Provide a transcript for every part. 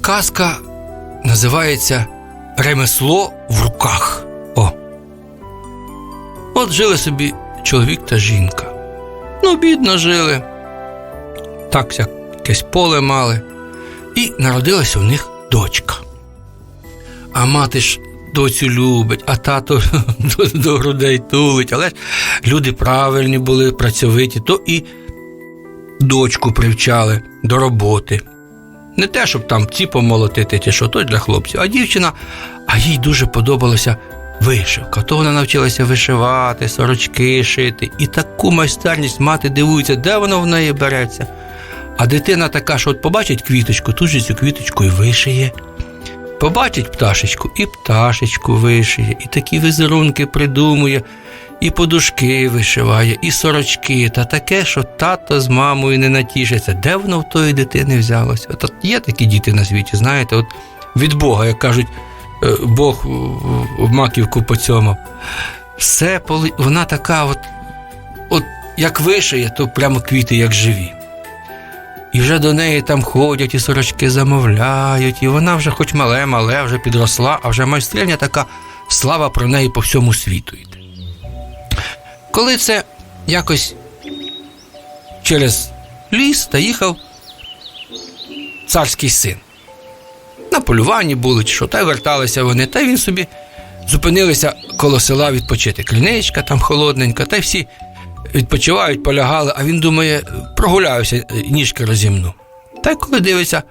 казка називається Ремесло в руках. О. От жили собі чоловік та жінка. Ну, бідно жили. Так якесь поле мали. І народилася у них дочка. А мати ж доцю любить, а тато до, до грудей тулить. Але ж люди правильні були, працьовиті, то і дочку привчали до роботи. Не те, щоб там ці помолотити, чи що, то для хлопців, а дівчина, а їй дуже подобалося вишивка. То вона навчилася вишивати, сорочки шити. І таку майстерність мати дивується, де воно в неї береться. А дитина така, що от побачить квіточку, тут же цю квіточку і вишиє. Побачить пташечку і пташечку вишиє, і такі візерунки придумує, і подушки вишиває, і сорочки, та таке, що тато з мамою не натішиться. Де воно в тої дитини взялося? От є такі діти на світі, знаєте, от від Бога, як кажуть, е, Бог в- маківку поцьомав. Все поли... вона така, от, от як вишиє, то прямо квіти, як живі. І вже до неї там ходять, і сорочки замовляють, і вона вже хоч мале, мале, вже підросла, а вже майстриня така слава про неї по всьому світу йде. Коли це якось через ліс та їхав царський син. На полюванні були чи що, та й верталися вони, та він собі зупинилися коло села відпочити. Кліничка там холодненька, та всі відпочивають, полягали, а він думає, прогуляюся, е, ніжки розімну. Та й коли дивиться,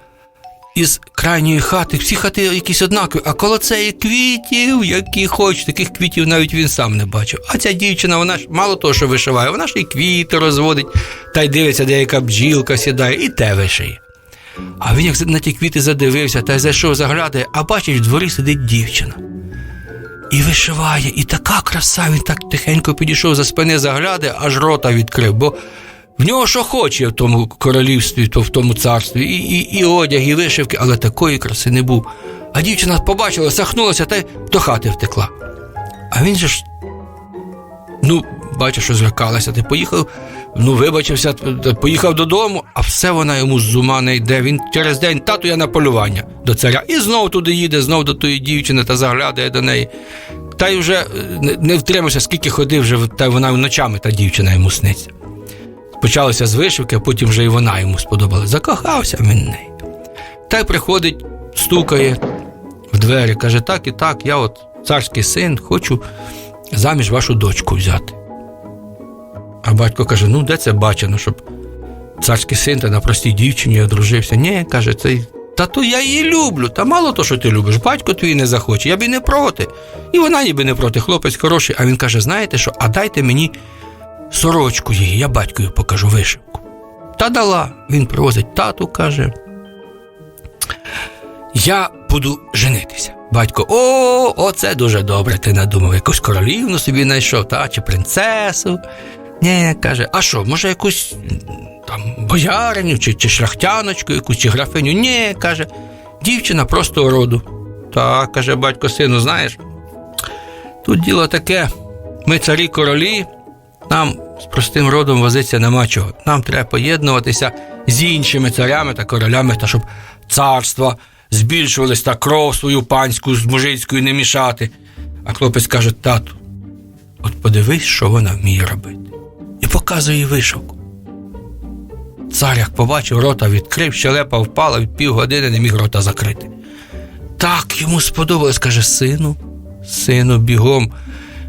із крайньої хати, всі хати якісь однакові, а коло цієї квітів, які хоч, таких квітів навіть він сам не бачив. А ця дівчина, вона ж мало того, що вишиває, вона ж і квіти розводить, та й дивиться, де яка бджілка сідає, і те вишиє. А він як на ті квіти задивився та й зайшов заглядає, а бачить, в дворі сидить дівчина. І вишиває, і така краса, він так тихенько підійшов за спини, заглядає, аж рота відкрив, бо в нього що хоче в тому королівстві, то в тому царстві, і, і, і одяг, і вишивки, але такої краси не був. А дівчина побачила, сахнулася та й до хати втекла. А він же ж, ну, бачиш, що злякалася, ти поїхав, ну, вибачився, поїхав додому, а все вона йому з ума не йде. Він через день тату я на полювання до царя. І знов туди їде, знов до тої дівчини та заглядає до неї. Та й вже е, не, втримався, скільки ходив, вже та вона ночами та дівчина йому сниться. Почалося з вишивки, а потім вже і вона йому сподобалась. Закохався він в неї. Та й приходить, стукає в двері, каже: так і так, я от царський син, хочу заміж вашу дочку взяти. А батько каже: ну, де це бачено, щоб царський син та на простій дівчині одружився. Ні, каже, це. Та то я її люблю, та мало то, що ти любиш, батько твій не захоче, я б і не проти. І вона ніби не проти, хлопець хороший. А він каже: знаєте що, а дайте мені сорочку її, я батькові покажу вишивку. Та дала. Він привозить тату, каже. Я буду женитися. Батько, о, оце дуже добре. Ти надумав, якусь королівну собі знайшов, та чи принцесу. Ні, каже, а що, може, якусь там бояриню, чи, чи шляхтяночку, якусь, чи графиню? Ні, каже, дівчина просто роду. Так, каже батько сину, знаєш, тут діло таке, ми царі королі, нам з простим родом возиться нема чого. Нам треба поєднуватися з іншими царями та королями, та щоб царства збільшувались та кров свою панську з мужицькою не мішати. А хлопець каже: тату, от подивись, що вона вміє робити. І показує вишивку. Цар як побачив, рота відкрив, щелепа впала, від півгодини не міг рота закрити. Так йому сподобалось, каже, сину, сину, бігом,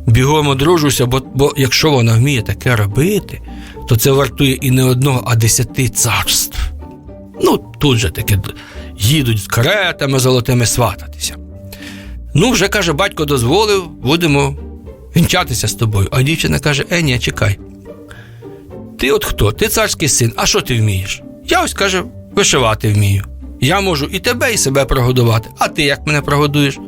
бігом одружуся, бо, бо якщо вона вміє таке робити, то це вартує і не одного, а десяти царств. Ну, тут же таки їдуть з каретами золотими свататися. Ну, вже каже, батько дозволив, будемо вінчатися з тобою. А дівчина каже: Е, ні, чекай. Ти от хто? Ти царський син, а що ти вмієш? Я ось каже, вишивати вмію. Я можу і тебе, і себе прогодувати. А ти як мене прогодуєш?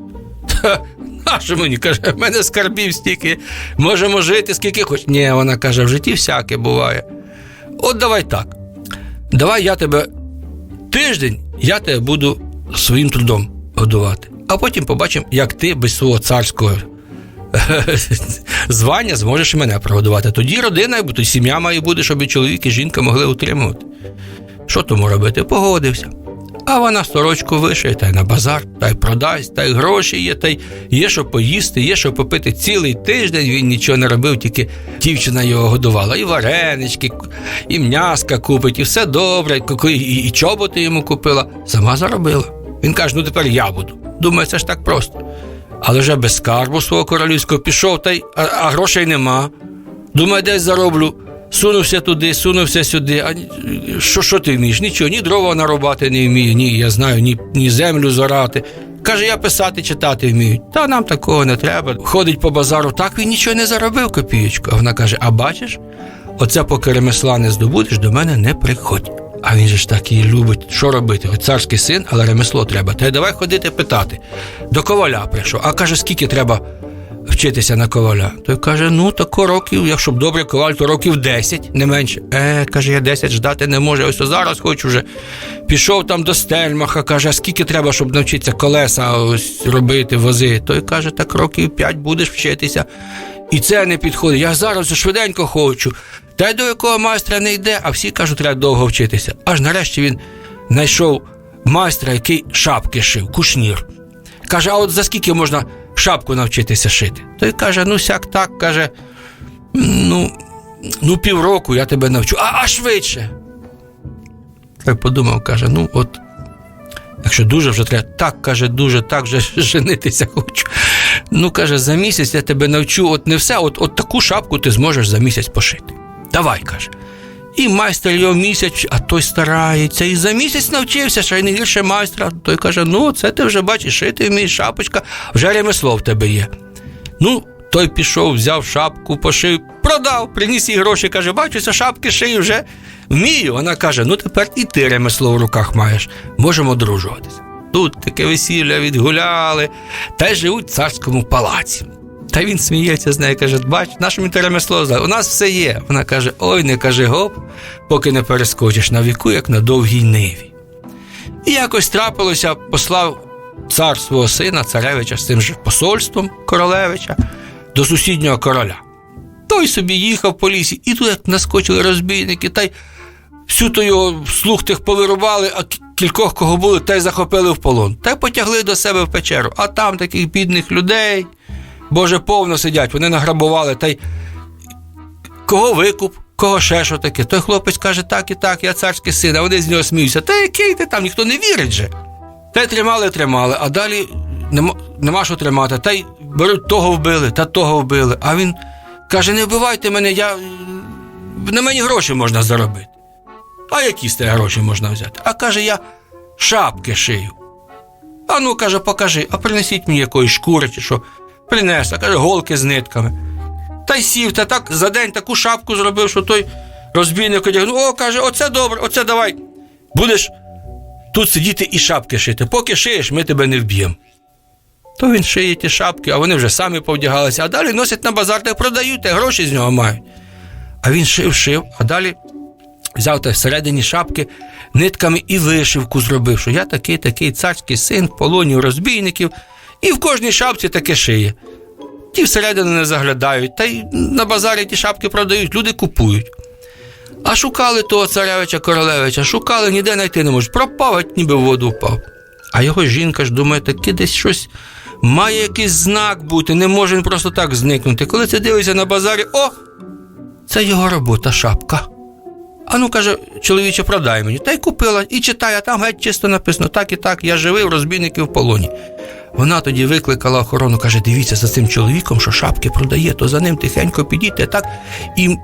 Та нащо мені каже, в мене скарбів стільки, можемо жити скільки хоч. Ні, вона каже, в житті всяке буває. От давай так. Давай я тебе тиждень, я тебе буду своїм трудом годувати. А потім побачимо, як ти без свого царського звання зможеш і мене прогодувати. Тоді родина, то сім'я має бути, щоб і чоловік і жінка могли утримувати. Що тому робити? Погодився. А вона сорочку вишиє, та й на базар, та й продасть, та й гроші є, та й є що поїсти, є що попити. Цілий тиждень він нічого не робив, тільки дівчина його годувала. І варенички, і м'яска купить, і все добре, і, і чоботи йому купила. Сама заробила. Він каже: ну тепер я буду. Думаю, це ж так просто. Але вже без скарбу свого королівського пішов, та й а, грошей нема. Думаю, десь зароблю. Сунувся туди, сунувся сюди. А що, що ти вмієш? Нічого, ні дрова нарубати не вмію, ні, я знаю, ні, ні землю зорати. Каже, я писати, читати вмію. Та нам такого не треба. Ходить по базару, так він нічого не заробив копієчку. А вона каже: А бачиш, оце поки ремесла не здобудеш, до мене не приходь. А він же ж так її любить. Що робити? От царський син, але ремесло треба. Та й давай ходити питати. До коваля прийшов. А каже, скільки треба вчитися на коваля. Той каже: ну тако років, якщо б добре коваль, то років 10, не менше. Е, каже, я 10 ждати не можу. Ось зараз хочу вже. Пішов там до стельмаха, каже, а скільки треба, щоб навчитися колеса ось робити, вози. Той каже, так років 5 будеш вчитися. І це не підходить. Я зараз швиденько хочу. Та й до якого майстра не йде, а всі кажуть, треба довго вчитися. Аж нарешті він знайшов майстра, який шапки шив, кушнір. Каже, а от за скільки можна шапку навчитися шити? Той каже, ну сяк так, каже, ну, ну півроку я тебе навчу, а, а швидше. Той подумав, каже, ну от, якщо дуже вже треба, так каже, дуже, так вже женитися хочу. Ну, каже, за місяць я тебе навчу, от не все, от, от таку шапку ти зможеш за місяць пошити. Давай, каже. І майстер його місяць, а той старається, і за місяць навчився, ще й не гірше майстра. Той каже: ну, це ти вже бачиш, шити вмієш, шапочка, вже ремесло в тебе є. Ну, той пішов, взяв шапку, пошив, продав, приніс їй гроші, каже, бачуся, шапки шию вже вмію. Вона каже: ну тепер і ти ремесло в руках маєш, можемо одружуватися. Тут таке весілля відгуляли, та й живуть в царському палаці. Та він сміється з нею, каже: бач, наше те ремесло знає, у нас все є. Вона каже: ой, не кажи гоп, поки не перескочиш на віку, як на довгій ниві. І якось трапилося, послав цар свого сина, царевича з тим же посольством королевича до сусіднього короля. Той собі їхав по лісі, і тут як наскочили розбійники, та й всю то його слух тих повирубали, а кількох кого були, та й захопили в полон. Та й потягли до себе в печеру. А там таких бідних людей, Боже, повно сидять, вони награбували, та й кого викуп, кого ще що таке. Той хлопець каже, так і так, я царський син, а вони з нього сміються. Та який ти там, ніхто не вірить же. Та й тримали, тримали, а далі нема, нема що тримати. Та й беруть того вбили, та того вбили. А він каже: не вбивайте мене, я на мені гроші можна заробити. А які з тебе гроші можна взяти? А каже, я шапки шию. А ну, каже, покажи, а принесіть мені якоїсь шкури чи що. Принесла, каже, голки з нитками. Та й сів, та так за день таку шапку зробив, що той розбійник одягнув. О, каже, оце добре, оце давай. Будеш тут сидіти і шапки шити. Поки шиєш, ми тебе не вб'ємо. То він шиє ті шапки, а вони вже самі повдягалися, а далі носять на базар та продають, та гроші з нього мають. А він шив, шив, а далі взяв та всередині шапки нитками і вишивку зробив, що я такий такий царський син в полоні розбійників, і в кожній шапці таке шиє. Ті всередину не заглядають, та й на базарі ті шапки продають, люди купують. А шукали того царевича королевича, шукали, ніде знайти не можуть. Пропав, ніби в воду впав. А його жінка ж думає, таки десь щось має якийсь знак бути, не може він просто так зникнути. Коли це дивиться на базарі, о! Це його робота, шапка. А ну каже, чоловіче, продай мені. Та й купила, і читає, а там геть чисто написано, так і так, я живий, розбійники в полоні. Вона тоді викликала охорону, каже: дивіться за цим чоловіком, що шапки продає, то за ним тихенько підійте, так і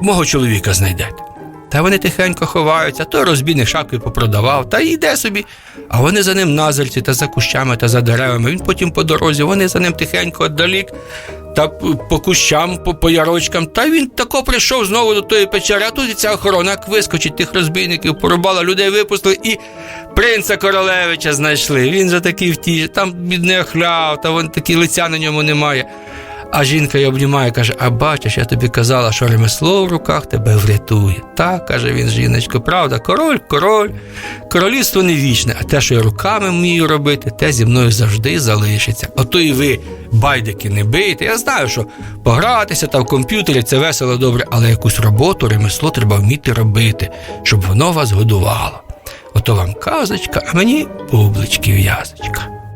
мого чоловіка знайдете. Та вони тихенько ховаються, то розбійник шапки попродавав, та йде собі. А вони за ним назирці та за кущами та за деревами. Він потім по дорозі, вони за ним тихенько віддалік, та по кущам, по, по ярочкам. Та він тако прийшов знову до тої печери, а тут і ця охорона як вискочить тих розбійників, порубала, людей випустили і принца королевича знайшли. Він же такий втіж, там бідний охляв, та вон такі лиця на ньому немає. А жінка її обнімає, каже: А бачиш, я тобі казала, що ремесло в руках тебе врятує. Так, каже він, жіночко, правда, король, король, королівство не вічне, а те, що я руками вмію робити, те зі мною завжди залишиться. Ото і ви, байдики, не бийте. Я знаю, що погратися та в комп'ютері це весело добре, але якусь роботу, ремесло треба вміти робити, щоб воно вас годувало. Ото вам казочка, а мені бублички в'язочка.